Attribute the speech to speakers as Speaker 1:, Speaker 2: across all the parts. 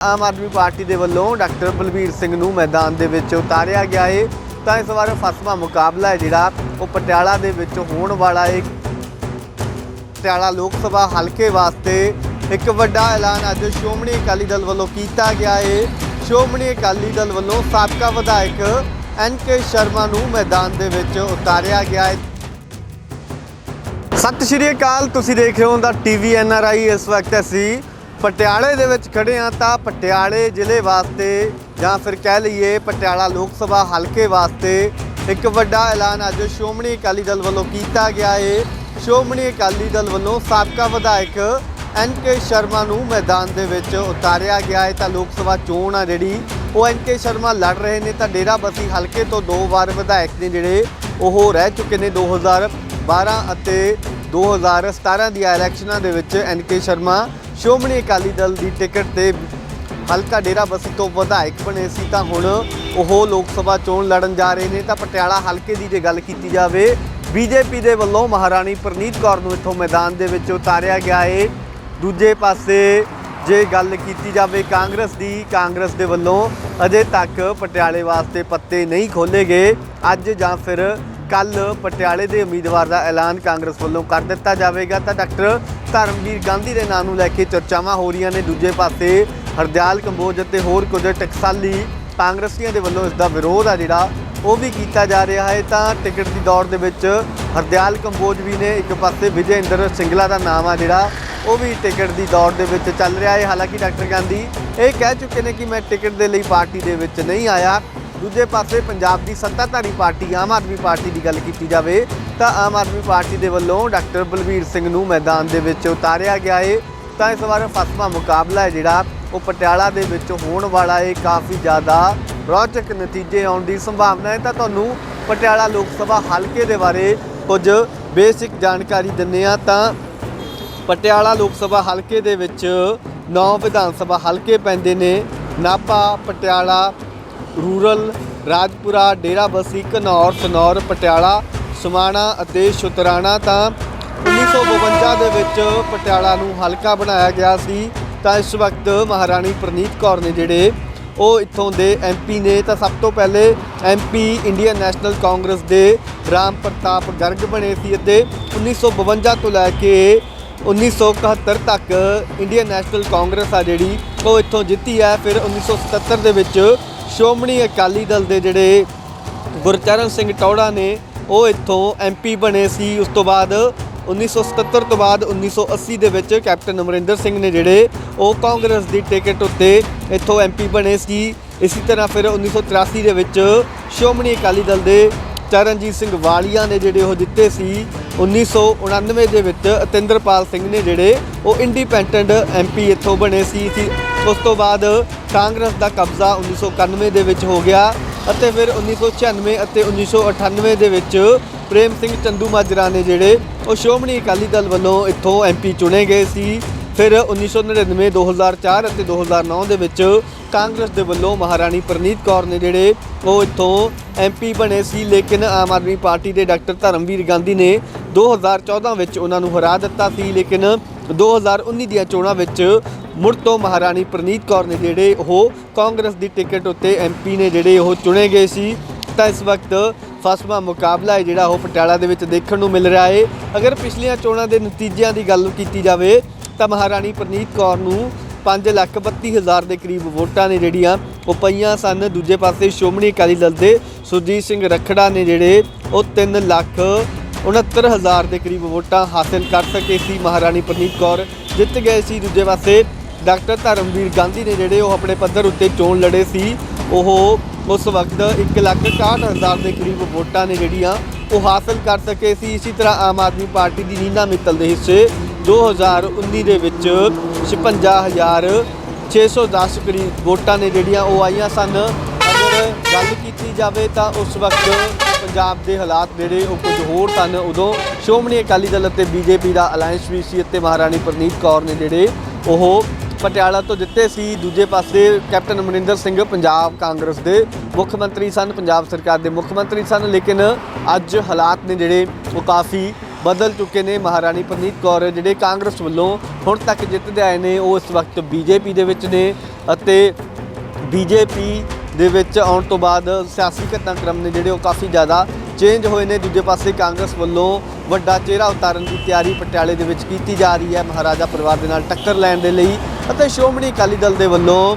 Speaker 1: ਆਮ Aadmi party ਦੇ ਵੱਲੋਂ doctor Balbir Singh ਨੂੰ ਮੈਦਾਨ ਦੇ ਵਿੱਚ ਉਤਾਰਿਆ ਗਿਆ ਹੈ ਤਾਂ ਇਸ ਵਾਰ ਫਸਵਾ ਮੁਕਾਬਲਾ ਹੈ ਜਿਹੜਾ, ਉਹ ਪਟਿਆਲਾ ਦੇ ਵਿੱਚ ਹੋਣ ਵਾਲਾ ਹੈ ਪਟਿਆਲਾ ਲੋਕ ਸਭਾ ਹਲਕੇ ਵਾਸਤੇ ਇੱਕ ਵੱਡਾ ਐਲਾਨ ਅੱਜ ਸ਼੍ਰੋਮਣੀ ਅਕਾਲੀ ਦਲ ਵੱਲੋਂ ਕੀਤਾ ਗਿਆ ਹੈ ਸ਼੍ਰੋਮਣੀ ਅਕਾਲੀ ਦਲ ਵੱਲੋਂ ਸਾਬਕਾ ਵਿਧਾਇਕ ਐਨ ਕੇ ਸ਼ਰਮਾ ਨੂੰ ਮੈਦਾਨ ਦੇ ਵਿੱਚ ਉਤਾਰਿਆ ਗਿਆ ਹੈ ਸਤਿ ਸ਼੍ਰੀ ਅਕਾਲ, ਤੁਸੀਂ ਦੇਖ ਰਹੇ ਹੋ ਦਾ ਟੀਵੀ ਐਨ ਆਰ ਆਈ। ਇਸ ਵਕਤ ਅਸੀਂ ਪਟਿਆਲੇ ਦੇ ਵਿੱਚ ਖੜੇ ਹਾਂ ਤਾਂ ਪਟਿਆਲੇ ਜ਼ਿਲ੍ਹੇ ਵਾਸਤੇ ਜਾਂ ਫਿਰ ਕਹਿ ਲਈਏ ਪਟਿਆਲਾ ਲੋਕ ਸਭਾ ਹਲਕੇ ਵਾਸਤੇ ਇੱਕ ਵੱਡਾ ਐਲਾਨ ਅੱਜ ਸ਼੍ਰੋਮਣੀ ਅਕਾਲੀ ਦਲ ਵੱਲੋਂ ਕੀਤਾ ਗਿਆ ਹੈ ਸ਼੍ਰੋਮਣੀ ਅਕਾਲੀ ਦਲ ਵੱਲੋਂ ਸਾਬਕਾ ਵਿਧਾਇਕ ਐਨ ਕੇ ਸ਼ਰਮਾ ਨੂੰ ਮੈਦਾਨ ਦੇ ਵਿੱਚ ਉਤਾਰਿਆ ਗਿਆ ਹੈ ਤਾਂ ਲੋਕ ਸਭਾ ਚੋਣ ਆ ਜਿਹੜੀ, ਉਹ ਐਨ ਕੇ ਸ਼ਰਮਾ ਲੜ ਰਹੇ ਨੇ ਤਾਂ ਡੇਰਾ ਬਸੀ ਹਲਕੇ ਤੋਂ ਦੋ ਵਾਰ ਵਿਧਾਇਕ ਨੇ ਜਿਹੜੇ, ਉਹ ਰਹਿ ਚੁੱਕੇ ਨੇ 2012 ਅਤੇ 2017 ਦੀਆਂ ਇਲੈਕਸ਼ਨਾਂ ਦੇ ਵਿੱਚ ਐਨ ਕੇ ਸ਼ਰਮਾ ਸ਼੍ਰੋਮਣੀ ਅਕਾਲੀ ਦਲ ਦੀ ਟਿਕਟ ਤੇ ਹਲਕਾ ਡੇਰਾ ਬਸੀ ਤੋਂ ਵਿਧਾਇਕ ਬਣੇ ਸੀ ਤਾਂ ਹੁਣ ਉਹ ਲੋਕ ਸਭਾ ਚੋਣ ਲੜਨ ਜਾ ਰਹੇ ਨੇ ਤਾਂ ਪਟਿਆਲਾ ਹਲਕੇ ਦੀ ਜੇ ਗੱਲ ਕੀਤੀ ਜਾਵੇ ਬੀਜੇਪੀ ਦੇ ਵੱਲੋਂ ਮਹਾਰਾਣੀ ਪ੍ਰਨੀਤ ਕੌਰ ਨੂੰ ਇੱਥੋਂ ਮੈਦਾਨ ਦੇ ਵਿੱਚ ਉਤਾਰਿਆ ਗਿਆ ਏ। ਦੂਜੇ ਪਾਸੇ ਜੇ ਗੱਲ ਕੀਤੀ ਜਾਵੇ ਕਾਂਗਰਸ ਦੀ, ਕਾਂਗਰਸ ਦੇ ਵੱਲੋਂ ਅਜੇ ਤੱਕ ਪਟਿਆਲੇ ਵਾਸਤੇ ਪੱਤੇ ਨਹੀਂ ਖੋਲੇ ਗਏ। ਅੱਜ ਜਾਂ ਫਿਰ ਕੱਲ ਪਟਿਆਲੇ ਦੇ ਉਮੀਦਵਾਰ ਦਾ ਐਲਾਨ ਕਾਂਗਰਸ ਵੱਲੋਂ ਕਰ ਦਿੱਤਾ ਜਾਵੇਗਾ ਤਾਂ ਡਾਕਟਰ ਧਰਮਵੀਰ ਗਾਂਧੀ ਦੇ ਨਾਂ ਨੂੰ ਲੈ ਕੇ ਚਰਚਾਵਾਂ ਹੋ ਰਹੀਆਂ ਨੇ। ਦੂਜੇ ਪਾਸੇ ਹਰਦਿਆਲ ਕੰਬੋਜ ਅਤੇ ਹੋਰ ਕੁਝ ਟਕਸਾਲੀ ਕਾਂਗਰਸੀਆਂ ਦੇ ਵੱਲੋਂ ਇਸ ਦਾ ਵਿਰੋਧ ਆ ਜਿਹੜਾ, ਉਹ ਵੀ ਕੀਤਾ ਜਾ ਰਿਹਾ ਹੈ। ਤਾਂ ਟਿਕਟ ਦੀ ਦੌੜ ਦੇ ਵਿੱਚ ਹਰਦਿਆਲ ਕੰਬੋਜ ਵੀ ਨੇ, ਇੱਕ ਪਾਸੇ ਵਿਜੇ ਇੰਦਰ ਸਿੰਗਲਾ ਦਾ ਨਾਮ ਆ ਜਿਹੜਾ, ਉਹ ਵੀ ਟਿਕਟ ਦੀ ਦੌੜ ਦੇ ਵਿੱਚ ਚੱਲ ਰਿਹਾ ਹੈ। ਹਾਲਾਂਕਿ ਡਾਕਟਰ ਗਾਂਧੀ ਇਹ ਕਹਿ ਚੁੱਕੇ ਨੇ ਕਿ ਮੈਂ ਟਿਕਟ ਦੇ ਲਈ ਪਾਰਟੀ ਦੇ ਵਿੱਚ ਨਹੀਂ ਆਇਆ। ਦੂਜੇ ਪਾਸੇ ਪੰਜਾਬ ਦੀ ਸੱਤਾਧਾਰੀ ਪਾਰਟੀ, ਆਮ ਆਦਮੀ ਪਾਰਟੀ ਦੀ ਗੱਲ ਕੀਤੀ ਜਾਵੇ ਤਾਂ ਆਮ ਆਦਮੀ ਪਾਰਟੀ ਦੇ ਵੱਲੋਂ ਡਾਕਟਰ ਬਲਬੀਰ ਸਿੰਘ ਨੂੰ ਮੈਦਾਨ ਦੇ ਵਿੱਚ ਉਤਾਰਿਆ ਗਿਆ ਏ। ਤਾਂ ਇਸ ਵਾਰ ਫਸਵਾ ਮੁਕਾਬਲਾ ਹੈ ਜਿਹੜਾ, ਉਹ ਪਟਿਆਲਾ ਦੇ ਵਿੱਚ ਹੋਣ ਵਾਲਾ ਏ। ਕਾਫੀ ਜ਼ਿਆਦਾ ਰੌਚਕ ਨਤੀਜੇ ਆਉਣ ਦੀ ਸੰਭਾਵਨਾ ਹੈ। ਤਾਂ ਤੁਹਾਨੂੰ ਪਟਿਆਲਾ ਲੋਕ ਸਭਾ ਹਲਕੇ ਦੇ ਬਾਰੇ ਕੁਝ ਬੇਸਿਕ ਜਾਣਕਾਰੀ ਦਿੰਨੇ ਆ ਤਾਂ ਪਟਿਆਲਾ ਲੋਕ ਸਭਾ ਹਲਕੇ ਦੇ ਵਿੱਚ 9 ਵਿਧਾਨ ਸਭਾ ਹਲਕੇ ਪੈਂਦੇ ਨੇ। ਨਾਭਾ, ਪਟਿਆਲਾ ਰੂਰਲ, ਰਾਜਪੁਰਾ ਡੇਰਾਬੱਸੀ ਘਨੌਰ, ਸਨੌਰ, ਪਟਿਆਲਾ, ਸਮਾਣਾ ਅਤੇ ਸ਼ੁਤਰਾਣਾ ਤਾਂ 1952 ਦੇ ਵਿੱਚ ਪਟਿਆਲਾ ਨੂੰ ਹਲਕਾ ਬਣਾਇਆ ਗਿਆ ਸੀ। ਤਾਂ ਇਸ ਵਕਤ ਮਹਾਰਾਣੀ ਪ੍ਰਨੀਤ ਕੌਰ ਨੇ ਜਿਹੜੇ ਉਹ ਇੱਥੋਂ ਦੇ ਐਮਪੀ ਨੇ, ਤਾਂ ਸਭ ਤੋਂ ਪਹਿਲੇ ਐਮਪੀ ਇੰਡੀਅਨ ਨੈਸ਼ਨਲ ਕਾਂਗਰਸ ਦੇ ਰਾਮ ਪ੍ਰਤਾਪ ਗਰਗ ਬਣੇ ਸੀ ਅਤੇ 1952 ਤੋਂ ਲੈ ਕੇ 1971 ਤੱਕ ਇੰਡੀਅਨ ਨੈਸ਼ਨਲ ਕਾਂਗਰਸ ਆ ਜਿਹੜੀ, ਉਹ ਇੱਥੋਂ ਜਿੱਤੀ ਹੈ। ਫਿਰ 1977 ਦੇ ਵਿੱਚ ਸ਼੍ਰੋਮਣੀ ਅਕਾਲੀ ਦਲ ਦੇ ਜਿਹੜੇ ਗੁਰਚਰਨ ਸਿੰਘ ਟੌੜਾ ਨੇ, ਉਹ ਇੱਥੋਂ ਐਮਪੀ ਬਣੇ ਸੀ। ਉਸ ਤੋਂ ਬਾਅਦ 1977 ਤੋਂ ਬਾਅਦ 1980 ਦੇ ਵਿੱਚ ਕੈਪਟਨ ਅਮਰਿੰਦਰ ਸਿੰਘ ਨੇ ਜਿਹੜੇ, ਉਹ ਕਾਂਗਰਸ ਦੀ ਟਿਕਟ ਉੱਤੇ ਇੱਥੋਂ ਐਮਪੀ ਬਣੇ ਸੀ। ਇਸੇ ਤਰ੍ਹਾਂ ਫਿਰ 1983 ਦੇ ਵਿੱਚ ਸ਼੍ਰੋਮਣੀ ਅਕਾਲੀ ਦਲ ਦੇ ਚਰਨਜੀਤ ਸਿੰਘ ਵਾਲੀਆ ਨੇ ਜਿਹੜੇ ਉਹ ਜਿੱਤੇ ਸੀ। 1999 ਦੇ ਵਿੱਚ ਅਤਿੰਦਰਪਾਲ ਸਿੰਘ ਨੇ ਜਿਹੜੇ, ਉਹ ਇੰਡੀਪੈਂਡੈਂਟ ਐਮਪੀ ਇੱਥੋਂ ਬਣੇ ਸੀ। ਸੀ ਉਸ ਤੋਂ ਬਾਅਦ ਕਾਂਗਰਸ ਦਾ ਕਬਜ਼ਾ 1991 ਦੇ ਵਿੱਚ ਹੋ ਗਿਆ ਅਤੇ ਫਿਰ 1996 ਅਤੇ 1998 ਦੇ ਵਿੱਚ ਪ੍ਰੇਮ ਸਿੰਘ ਚੰਦੂ ਮਾਜਰਾ ਨੇ ਜਿਹੜੇ ਉਹ ਸ਼੍ਰੋਮਣੀ ਅਕਾਲੀ ਦਲ ਵੱਲੋਂ ਇੱਥੋਂ ਐਮਪੀ ਚੁਣੇ ਗਏ ਸੀ। ਫਿਰ 1999 2004 ਅਤੇ 2009 ਦੇ ਵਿੱਚ ਕਾਂਗਰਸ ਦੇ ਵੱਲੋਂ ਮਹਾਰਾਣੀ ਪ੍ਰਨੀਤ ਕੌਰ ਨੇ ਜਿਹੜੇ ਉਹ ਇੱਥੋਂ ਐਮਪੀ ਬਣੇ ਸੀ। ਲੇਕਿਨ ਆਮ ਆਦਮੀ ਪਾਰਟੀ ਦੇ ਡਾਕਟਰ ਧਰਮਵੀਰ ਗਾਂਧੀ ਨੇ 2014 ਵਿੱਚ ਉਹਨਾਂ ਨੂੰ ਹਰਾ ਦਿੱਤਾ ਸੀ। ਲੇਕਿਨ 2019 ਦੀਆਂ ਚੋਣਾਂ ਵਿੱਚ ਮੁੜ ਤੋਂ ਮਹਾਰਾਣੀ ਪ੍ਰਨੀਤ ਕੌਰ ਨੇ ਜਿਹੜੇ ਉਹ ਕਾਂਗਰਸ ਦੀ ਟਿਕਟ ਉੱਤੇ ਐਮਪੀ ਨੇ ਜਿਹੜੇ ਉਹ ਚੁਣੇ ਗਏ ਸੀ, ਤਾਂ ਇਸ ਵਕਤ ਫਸਵਾ ਮੁਕਾਬਲਾ ਹੈ ਜਿਹੜਾ ਉਹ ਪਟਿਆਲਾ ਦੇ ਵਿੱਚ ਦੇਖਣ ਨੂੰ ਮਿਲ ਰਿਹਾ ਹੈ ਅਗਰ ਪਿਛਲੀਆਂ ਚੋਣਾਂ ਦੇ ਨਤੀਜਿਆਂ ਦੀ ਗੱਲ ਕੀਤੀ ਜਾਵੇ, ਤਾਂ ਮਹਾਰਾਣੀ ਪ੍ਰਨੀਤ ਕੌਰ ਨੂੰ 5 ਲੱਖ 32 ਹਜ਼ਾਰ ਦੇ ਕਰੀਬ ਵੋਟਾਂ ਨੇ ਜਿਹੜੀਆਂ ਉਹ ਪਈਆਂ ਸਨ। ਦੂਜੇ ਪਾਸੇ ਸ਼੍ਰੋਮਣੀ ਅਕਾਲੀ ਦਲ ਦੇ ਸੁਰਜੀਤ ਸਿੰਘ ਰਖੜਾ ਨੇ ਜਿਹੜੇ ਉਹ 3 ਲੱਖ 69 ਹਜ਼ਾਰ ਦੇ ਕਰੀਬ ਵੋਟਾਂ ਹਾਸਲ ਕਰ ਸਕੇ ਸੀ। ਮਹਾਰਾਣੀ ਪ੍ਰਨੀਤ ਕੌਰ ਜਿੱਤ ਗਏ ਸੀ। ਦੂਜੇ ਪਾਸੇ ਡਾਕਟਰ ਧਰਮਵੀਰ ਗਾਂਧੀ ਨੇ ਜਿਹੜੇ ਉਹ ਆਪਣੇ ਪੱਧਰ ਉੱਤੇ ਚੋਣ ਲੜੇ ਸੀ, ਉਹ ਉਸ ਵਕਤ 1 ਲੱਖ 61 ਹਜ਼ਾਰ ਦੇ ਕਰੀਬ ਵੋਟਾਂ ਨੇ ਜਿਹੜੀਆਂ ਉਹ ਹਾਸਲ ਕਰ ਸਕੇ ਸੀ। ਇਸੇ ਤਰ੍ਹਾਂ ਆਮ ਆਦਮੀ ਪਾਰਟੀ ਦੀ ਨੀਨਾ ਮਿੱਤਲ ਦੇ ਹਿੱਸੇ 2019 ਦੇ ਵਿੱਚ 56610 ਕਰੀਬ ਵੋਟਾਂ ਨੇ ਜਿਹੜੀਆਂ ਉਹ ਆਈਆਂ ਸਨ। ਅਗਰ ਗੱਲ ਕੀਤੀ ਜਾਵੇ ਤਾਂ ਉਸ ਵਕਤ ਪੰਜਾਬ ਦੇ ਹਾਲਾਤ ਜਿਹੜੇ ਉਹ ਕੁਝ ਹੋਰ ਸਨ। ਉਦੋਂ ਸ਼੍ਰੋਮਣੀ ਅਕਾਲੀ ਦਲ ਅਤੇ ਬੀਜੇਪੀ ਦਾ ਅਲਾਈਅੰਸ ਵੀ ਸੀ ਅਤੇ ਮਹਾਰਾਣੀ ਪ੍ਰਨੀਤ ਕੌਰ ਨੇ ਜਿਹੜੇ ਉਹ ਪਟਿਆਲਾ ਤੋਂ ਜਿੱਤੇ ਸੀ, ਦੂਜੇ ਪਾਸੇ ਕੈਪਟਨ ਅਮਰਿੰਦਰ ਸਿੰਘ ਪੰਜਾਬ ਕਾਂਗਰਸ ਦੇ ਮੁੱਖ ਮੰਤਰੀ ਸਨ, ਪੰਜਾਬ ਸਰਕਾਰ ਦੇ ਮੁੱਖ ਮੰਤਰੀ ਸਨ, ਲੇਕਿਨ ਅੱਜ ਹਾਲਾਤ ਨੇ ਜਿਹੜੇ ਉਹ ਕਾਫੀ ਬਦਲ ਚੁੱਕੇ ਨੇ। ਮਹਾਰਾਣੀ ਪ੍ਰਨੀਤ ਕੌਰ ਜਿਹੜੇ ਕਾਂਗਰਸ ਵੱਲੋਂ ਹੁਣ ਤੱਕ ਜਿੱਤਦੇ ਆਏ ਨੇ, ਉਹ ਇਸ ਵਕਤ ਬੀਜੇਪੀ ਦੇ ਵਿੱਚ ਨੇ ਅਤੇ ਬੀਜੇਪੀ ਦੇ ਵਿੱਚ ਆਉਣ ਤੋਂ ਬਾਅਦ ਸਿਆਸੀ ਘਟਨਾਕ੍ਰਮ ਨੇ ਜਿਹੜੇ ਉਹ ਕਾਫੀ ਜ਼ਿਆਦਾ ਚੇਂਜ ਹੋਏ ਨੇ। ਦੂਜੇ ਪਾਸੇ ਕਾਂਗਰਸ ਵੱਲੋਂ ਵੱਡਾ ਚਿਹਰਾ ਉਤਾਰਨ ਦੀ ਤਿਆਰੀ ਪਟਿਆਲੇ ਦੇ ਵਿੱਚ ਕੀਤੀ ਜਾ ਰਹੀ ਹੈ। ਮਹਾਰਾਜਾ ਪਰਿਵਾਰ ਦੇ ਨਾਲ ਟੱਕਰ ਲੈਣ ਦੇ ਲਈ ਅਤੇ ਸ਼੍ਰੋਮਣੀ ਅਕਾਲੀ ਦਲ ਦੇ ਵੱਲੋਂ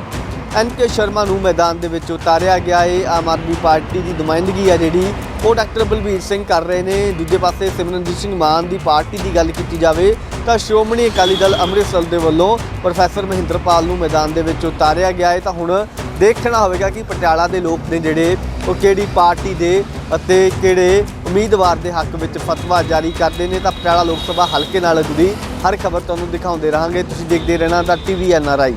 Speaker 1: ਐਨ ਕੇ ਸ਼ਰਮਾ ਨੂੰ ਮੈਦਾਨ ਦੇ ਵਿੱਚ ਉਤਾਰਿਆ ਗਿਆ ਹੈ। ਆਮ ਆਦਮੀ ਪਾਰਟੀ ਦੀ ਨੁਮਾਇੰਦਗੀ ਹੈ ਜਿਹੜੀ ਉਹ ਡਾਕਟਰ ਬਲਬੀਰ ਸਿੰਘ ਕਰ ਰਹੇ ਨੇ। ਦੂਜੇ ਪਾਸੇ ਸਿਮਰਨਜੀਤ ਸਿੰਘ ਮਾਨ ਦੀ ਪਾਰਟੀ ਦੀ ਗੱਲ ਕੀਤੀ ਜਾਵੇ ਤਾਂ ਸ਼੍ਰੋਮਣੀ ਅਕਾਲੀ ਦਲ ਅੰਮ੍ਰਿਤਸਰ ਦੇ ਵੱਲੋਂ ਪ੍ਰੋਫੈਸਰ ਮਹਿੰਦਰਪਾਲ ਨੂੰ ਮੈਦਾਨ ਦੇ ਵਿੱਚ ਉਤਾਰਿਆ ਗਿਆ ਹੈ। ਤਾਂ ਹੁਣ ਦੇਖਣਾ ਹੋਵੇਗਾ ਕਿ ਪਟਿਆਲਾ ਦੇ ਲੋਕ ਨੇ ਜਿਹੜੇ ਉਹ ਕਿਹੜੀ ਪਾਰਟੀ ਦੇ ਅਤੇ ਕਿਹੜੇ ਉਮੀਦਵਾਰ ਦੇ ਹੱਕ ਵਿੱਚ ਫਤਵਾ ਜਾਰੀ ਕਰਦੇ ਨੇ। ਤਾਂ ਪਟਿਆਲਾ ਲੋਕ ਸਭਾ ਹਲਕੇ ਨਾਲ ਜੁੜੀ ਹਰ ਖਬਰ ਤੁਹਾਨੂੰ ਦਿਖਾਉਂਦੇ ਰਹਾਂਗੇ। ਤੁਸੀਂ ਦੇਖਦੇ ਰਹਿਣਾ ਦਾ ਟੀਵੀ ਐਨ ਆਰ ਆਈ